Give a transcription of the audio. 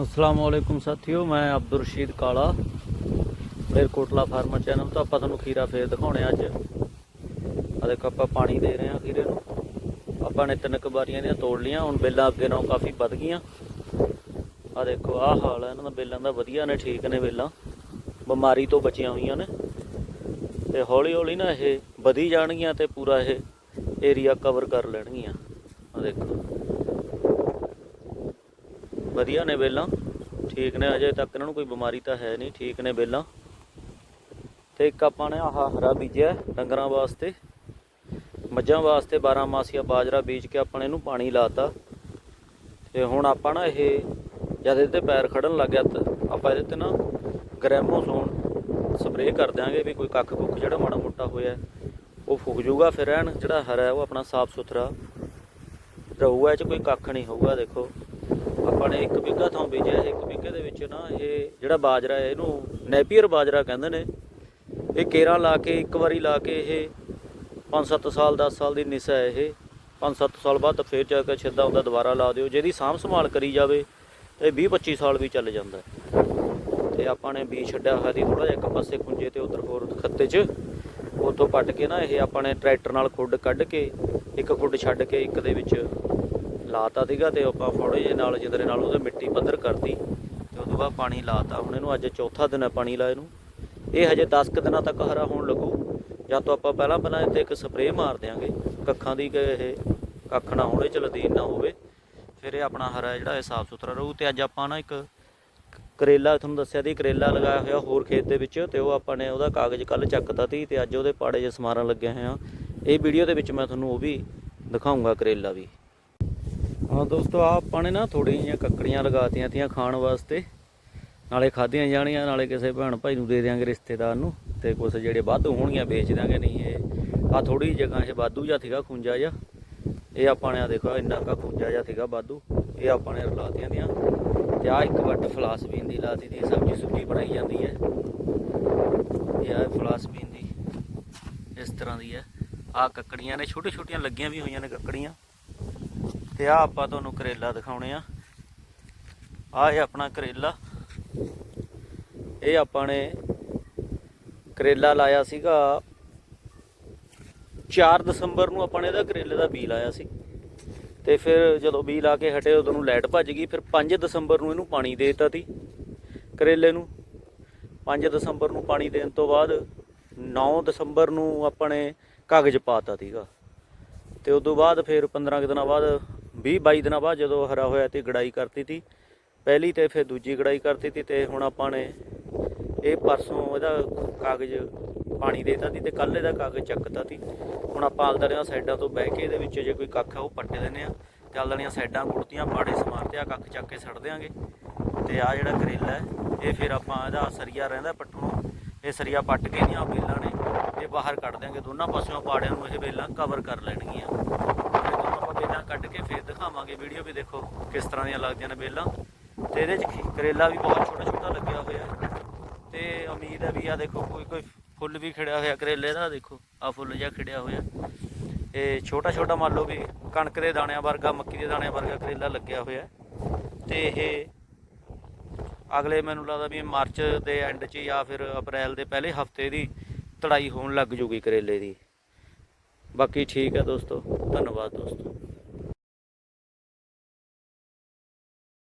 ਅਸਲਾਮ ਵਾਲੇਕੁਮ ਸਾਥੀਓ, ਮੈਂ ਅਬਦੁਰ ਰਸ਼ੀਦ ਕਾਲਾ। ਮੇਰੇ ਕੋਟਲਾ ਫਾਰਮਰ ਚੈਨਲ ਤੋਂ ਆਪਾਂ ਤੁਹਾਨੂੰ ਖੀਰਾ ਫੇਰ ਦਿਖਾਉਣੇ ਅੱਜ। ਆ ਦੇਖੋ, ਆਪਾਂ ਪਾਣੀ ਦੇ ਰਹੇ ਹਾਂ ਖੀਰੇ ਨੂੰ। ਆਪਾਂ ਨੇ ਤਿੰਨ ਕਬਾਰੀਆਂ ਦੀਆਂ ਤੋੜ ਲੀਆਂ ਹੁਣ ਬੇਲਾਂ ਅੱਗੇ ਨਾਲੋਂ ਕਾਫੀ ਵੱਧ ਗਈਆਂ। ਆ ਦੇਖੋ, ਆਹ ਹਾਲ ਹੈ ਇਹਨਾਂ ਦਾ ਬੇਲਾਂ ਦਾ ਵਧੀਆ ਨੇ, ਠੀਕ ਨੇ ਬੇਲਾਂ। ਬਿਮਾਰੀ ਤੋਂ ਬਚੀਆਂ ਹੋਈਆਂ ਨੇ। ਤੇ ਹੌਲੀ ਹੌਲੀ ਨਾ ਇਹ ਵਧੀ ਜਾਣਗੀਆਂ ਤੇ ਪੂਰਾ ਇਹ ਏਰੀਆ ਕਵਰ ਕਰ ਲੈਣਗੀਆਂ। ਆ ਦੇਖੋ। ਵਧੀਆ ਨੇ ਬੇਲਾਂ ਠੀਕ ਨੇ, ਅਜੇ ਤੱਕ ਇਹਨਾਂ ਨੂੰ ਕੋਈ ਬਿਮਾਰੀ ਤਾਂ ਹੈ ਨਹੀਂ। ਠੀਕ ਨੇ ਬੇਲਾਂ ਤੇ ਇੱਕ ਆਪਾਂ ਨੇ ਆਹ ਹਰਾ ਬੀਜਿਆ ਡੰਗਰਾਂ ਵਾਸਤੇ। ਮੱਝਾਂ ਵਾਸਤੇ 12 ਮਾਸੀਆ ਬਾਜਰਾ ਬੀਜ ਕੇ ਆਪਾਂ ਨੇ ਇਹਨੂੰ ਪਾਣੀ ਲਾਤਾ। ਤੇ ਹੁਣ ਆਪਾਂ ਨਾ ਇਹ ਜਦ ਇਹਦੇ ਤੇ ਪੈਰ ਖੜਨ ਲੱਗ ਗਿਆ ਤਾਂ ਆਪਾਂ ਇਹਦੇ ਤੇ ਨਾ ਗ੍ਰੈਮੋਸੋਨ ਸਪਰੇਅ ਕਰ ਦਿਆਂਗੇ ਵੀ ਕੋਈ ਕੱਖ ਕੁੱਖ ਜਿਹੜਾ ਮਾੜਾ ਮੋਟਾ ਹੋਇਆ ਉਹ ਫੁੱਕ ਜਾਊਗਾ ਫਿਰ ਐਨ ਜਿਹੜਾ ਹਰਾ ਉਹ ਆਪਣਾ ਸਾਫ਼ ਸੁਥਰਾ ਰਹੂਗਾ, ਇਹ ਚ ਕੋਈ ਕੱਖ ਨਹੀਂ ਹੋਊਗਾ, ਦੇਖੋ। ਆਪਾਂ ਨੇ ਇੱਕ ਬਿੱਗਾ ਥਾਂ ਬੀਜਿਆ, ਇੱਕ ਬਿੱਗੇ ਦੇ ਵਿੱਚ ਨਾ ਇਹ ਜਿਹੜਾ ਬਾਜਰਾ ਹੈ, ਇਹਨੂੰ ਨੈਪੀਅਰ ਬਾਜਰਾ ਕਹਿੰਦੇ ਨੇ। ਇਹ ਕੇਰਾਂ ਲਾ ਕੇ, ਇੱਕ ਵਾਰੀ ਲਾ ਕੇ ਇਹ 5-7 ਸਾਲ 10 ਸਾਲ ਦੀ ਨਿਸਾ ਹੈ ਇਹ। 5-7 ਸਾਲ ਬਾਅਦ ਤਾਂ ਫੇਰ ਜਾ ਕੇ ਛਿੱਦਾ ਹੁੰਦਾ ਦੁਬਾਰਾ ਲਾ ਦਿਓ। ਜਿਹਦੀ ਸਾਂਭ ਸੰਭਾਲ ਕਰੀ ਜਾਵੇ ਤੇ 20-25 ਸਾਲ ਵੀ ਚੱਲ ਜਾਂਦਾ ਹੈ। ਤੇ ਆਪਾਂ ਨੇ ਬੀਜ ਛੱਡਿਆ ਹੋਇਆ ਦੀ ਥੋੜਾ ਜਿਹਾ ਇੱਕ ਪਾਸੇ ਖੁੰਝੇ ਤੇ ਉਧਰ ਹੋਰ ਖੱਤੇ 'ਚ। ਉੱਥੋਂ ਪੱਟ ਕੇ ਨਾ ਇਹ ਆਪਾਂ ਨੇ ਟਰੈਕਟਰ ਨਾਲ ਖੁੱਡ ਕੱਢ ਕੇ, ਇੱਕ ਖੁੱਡ ਛੱਡ ਕੇ ਇੱਕ ਦੇ ਵਿੱਚ ਲਾਤਾ ਸੀਗਾ ਤੇ ਆਪਾਂ ਫੋੜੇ ਜੇ ਨਾਲ ਜਿੰਦਰੇ ਨਾਲ ਉਹਦੇ ਮਿੱਟੀ ਪੱਧਰ ਕਰਤੀ ਤੇ ਉਦੋਂ ਬਾਅਦ ਪਾਣੀ ਲਾਤਾ। ਹੁਣ ਇਹਨੂੰ ਅੱਜ ਚੌਥਾ ਦਿਨ ਹੈ ਪਾਣੀ ਲਾਏ ਨੂੰ। ਇਹ ਹਜੇ 10 ਕੁ ਦਿਨਾਂ ਤੱਕ ਹਰਾ ਹੋਣ ਲੱਗੂ। ਜਾਂ ਤੋਂ ਆਪਾਂ ਪਹਿਲਾਂ ਪਹਿਲਾਂ ਇੱਥੇ ਇੱਕ ਸਪਰੇਅ ਮਾਰ ਦਿਆਂਗੇ। ਕੱਖਾਂ ਦੀ ਕਿ ਇਹ ਕੱਖ ਨਾ ਹੋਣੇ ਚਲਦੀਨ ਨਾ ਹੋਵੇ। ਫਿਰ ਇਹ ਆਪਣਾ ਹਰਾ ਜਿਹੜਾ ਇਹ ਸਾਫ਼ ਸੁਥਰਾ ਰਹੂ। ਤੇ ਅੱਜ ਆਪਾਂ ਨਾ ਇੱਕ ਕਰੇਲਾ ਤੁਹਾਨੂੰ ਦੱਸਿਆ ਦੀ ਕਰੇਲਾ ਲਗਾਇਆ ਹੋਇਆ ਹੋਰ ਖੇਤ ਦੇ ਵਿੱਚ ਤੇ ਉਹ ਆਪਾਂ ਨੇ ਉਹਦਾ ਕਾਗਜ਼ ਕੱਲ ਚੱਕਤਾ ਤੀ ਤੇ ਅੱਜ ਉਹਦੇ ਪਾੜੇ 'ਚ ਸਮਾਰਨ ਲੱਗੇ ਹੋਏ ਆ। ਇਹ ਵੀਡੀਓ ਦੇ ਵਿੱਚ ਮੈਂ ਤੁਹਾਨੂੰ ਉਹ ਵੀ ਦਿਖਾਉਂਗਾ ਕਰੇਲਾ ਵੀ। ਹਾਂ ਦੋਸਤੋ, ਆਹ ਆਪਾਂ ਨੇ ਨਾ ਥੋੜ੍ਹੀਆਂ ਜਿਹੀਆਂ ਕੱਕੜੀਆਂ ਲਗਾਤੀਆਂ ਤੀਆਂ ਖਾਣ ਵਾਸਤੇ। ਨਾਲੇ ਖਾਧੀਆਂ ਜਾਣੀਆਂ, ਨਾਲੇ ਕਿਸੇ ਭੈਣ ਭਾਈ ਨੂੰ ਦੇ ਦਿਆਂਗੇ ਰਿਸ਼ਤੇਦਾਰ ਨੂੰ, ਤੇ ਕੁਝ ਜਿਹੜੇ ਵਾਧੂ ਹੋਣਗੀਆਂ ਵੇਚ ਦਿਆਂਗੇ, ਨਹੀਂ ਇਹ ਆ ਥੋੜੀ ਜਗ੍ਹਾ 'ਚ ਵਾਧੂ ਜਿਹਾ ਸੀਗਾ ਖੁੰਜਾ ਜਿਹਾ। ਇਹ ਆਪਾਂ ਨੇ ਆ ਦੇਖੋ ਇੰਨਾ ਕਾ ਖੁੰਜਾ ਜਿਹਾ ਸੀਗਾ ਵਾਧੂ। ਇਹ ਆਪਾਂ ਨੇ ਲਾਤੀਆਂ ਦੀਆਂ ਤੇ ਆ ਇੱਕ ਵੱਟ ਫਲਾਸਬੀਨ ਦੀ ਲਾਤੀ ਦੀ, ਸਬਜ਼ੀ ਸੁਬਜ਼ੀ ਬਣਾਈ ਜਾਂਦੀ ਹੈ। ਇਹ ਆ ਫਲਾਸਬੀਨ ਦੀ ਇਸ ਤਰ੍ਹਾਂ ਦੀ ਹੈ। ਆ ਕੱਕੜੀਆਂ ਨੇ ਛੋਟੇ ਛੋਟੀਆਂ ਲੱਗੀਆਂ ਵੀ ਹੋਈਆਂ ਨੇ ਕੱਕੜੀਆਂ। ਤੇ ਆ ਆਪਾਂ ਤੁਹਾਨੂੰ ਕਰੇਲਾ ਦਿਖਾਉਣੇ ਆ। ਆ ਇਹ ਆਪਣਾ ਕਰੇਲਾ। ਇਹ ਆਪਾਂ ਨੇ ਕਰੇਲਾ ਲਾਇਆ ਸੀਗਾ 4 ਦਸੰਬਰ ਨੂੰ ਆਪਾਂ ਨੇ ਇਹਦਾ ਕਰੇਲੇ ਦਾ ਬੀ ਲਾਇਆ ਸੀ। ਤੇ ਫਿਰ ਜਦੋਂ ਬੀ ਲਾ ਕੇ ਹਟੇ, ਉਦੋਂ ਨੂੰ ਲਾਈਟ ਭੱਜ ਗਈ, ਫਿਰ 5 ਦਸੰਬਰ ਨੂੰ ਇਹਨੂੰ ਪਾਣੀ ਦੇ ਦਿੱਤਾ ਸੀ ਕਰੇਲੇ ਨੂੰ। 5 ਦਸੰਬਰ ਨੂੰ ਪਾਣੀ ਦੇਣ ਤੋਂ ਬਾਅਦ 9 ਦਸੰਬਰ ਨੂੰ ਆਪਾਂ ਨੇ ਕਾਗਜ਼ ਪਾਤਾ ਸੀਗਾ। ਤੇ ਤੋਂ ਬਾਅਦ ਫਿਰ 15 ਕੁ ਦਿਨਾਂ ਬਾਅਦ 20 22 ਦਿਨਾਂ ਬਾਅਦ ਜਦੋਂ ਹਰਾ ਹੋਇਆ ਤੇ ਗੜਾਈ ਕਰਤੀ ਤੀ। ਪਹਿਲੀ ਤੇ ਫਿਰ ਦੂਜੀ ਗੜਾਈ ਕਰਤੀ ਤੀ ਤੇ ਹੁਣ ਆਪਾਂ ਨੇ ਇਹ ਪਰਸੋਂ ਇਹਦਾ ਕਾਗਜ਼ ਪਾਣੀ ਦੇਤਾ ਤੀ ਤੇ ਕੱਲ ਇਹਦਾ ਕਾਗਜ਼ ਚੱਕਤਾ ਤੀ। ਹੁਣ ਆਪਾਂ ਆਲਦੜੀਆਂ ਸਾਈਡਾਂ ਤੋਂ ਬਹਿ ਕੇ ਇਹਦੇ ਵਿੱਚ ਜੇ ਕੋਈ ਕੱਖ ਆ, ਉਹ ਪੱਟੇ ਦਿੰਦੇ ਆ ਤੇ ਆਲਦੜੀਆਂ ਸਾਈਡਾਂ ਕੁੜਤੀਆਂ ਪਾੜੇ ਸਮਾਰਦੇ ਆ, ਕੱਖ ਚੱਕ ਕੇ ਸੜ ਦਿਆਂਗੇ। ਤੇ ਆ ਜਿਹੜਾ ਕਰੇਲਾ ਹੈ, ਇਹ ਫਿਰ ਆਪਾਂ ਇਹਦਾ ਸਰੀਆ ਰਹਿੰਦਾ ਪੱਟੂ ਇਹ ਸਰੀਆ ਪੱਟ ਕੇ ਦੀਆਂ ਬੇਲਾਂ ਨੇ, ਇਹ ਬਾਹਰ ਕੱਢ ਦਿਆਂਗੇ। ਦੋਨਾਂ ਪਾਸਿਓਂ ਪਾੜਿਆਂ ਨੂੰ ਇਹ ਬੇਲਾਂ ਕਵਰ ਕਰ ਲੈਣਗੀਆਂ। ਕੱਢ ਕੇ ਫੇਰ ਦਿਖਾਵਾਂਗੇ। ਵੀਡੀਓ ਵੀ ਦੇਖੋ ਕਿਸ ਤਰ੍ਹਾਂ ਦੀਆਂ ਲੱਗਦੀਆਂ ਨੇ ਬੇਲਾਂ। ਤੇ ਇਹਦੇ 'ਚ ਖੀ- ਕਰੇਲਾ ਵੀ ਬਹੁਤ ਛੋਟਾ ਛੋਟਾ ਲੱਗਿਆ ਹੋਇਆ ਹੈ। ਤੇ ਉਮੀਦ ਹੈ ਵੀ ਆ ਦੇਖੋ, ਕੋਈ ਕੋਈ ਫੁੱਲ ਵੀ ਖਿੜਿਆ ਹੋਇਆ, ਕਰੇਲੇ ਦਾ ਦੇਖੋ ਆ ਫੁੱਲ ਜਿਹਾ ਖਿੜਿਆ ਹੋਇਆ। ਇਹ ਛੋਟਾ ਛੋਟਾ ਮੰਨ ਲਓ ਵੀ ਕਣਕ ਦੇ ਦਾਣਿਆਂ ਵਰਗਾ, ਮੱਕੀ ਦੇ ਦਾਣਿਆਂ ਵਰਗਾ ਕਰੇਲਾ ਲੱਗਿਆ ਹੋਇਆ ਤੇ ਇਹ ਅਗਲੇ ਮੈਨੂੰ ਲੱਗਦਾ ਵੀ ਮਾਰਚ ਦੇ ਐਂਡ 'ਚ ਜਾਂ ਫਿਰ ਅਪ੍ਰੈਲ ਦੇ ਪਹਿਲੇ ਹਫ਼ਤੇ ਦੀ ਤੜਾਈ ਹੋਣ ਲੱਗ ਜੂਗੀ ਕਰੇਲੇ ਦੀ। ਬਾਕੀ ਠੀਕ ਹੈ ਦੋਸਤੋ, ਧੰਨਵਾਦ ਦੋਸਤੋ।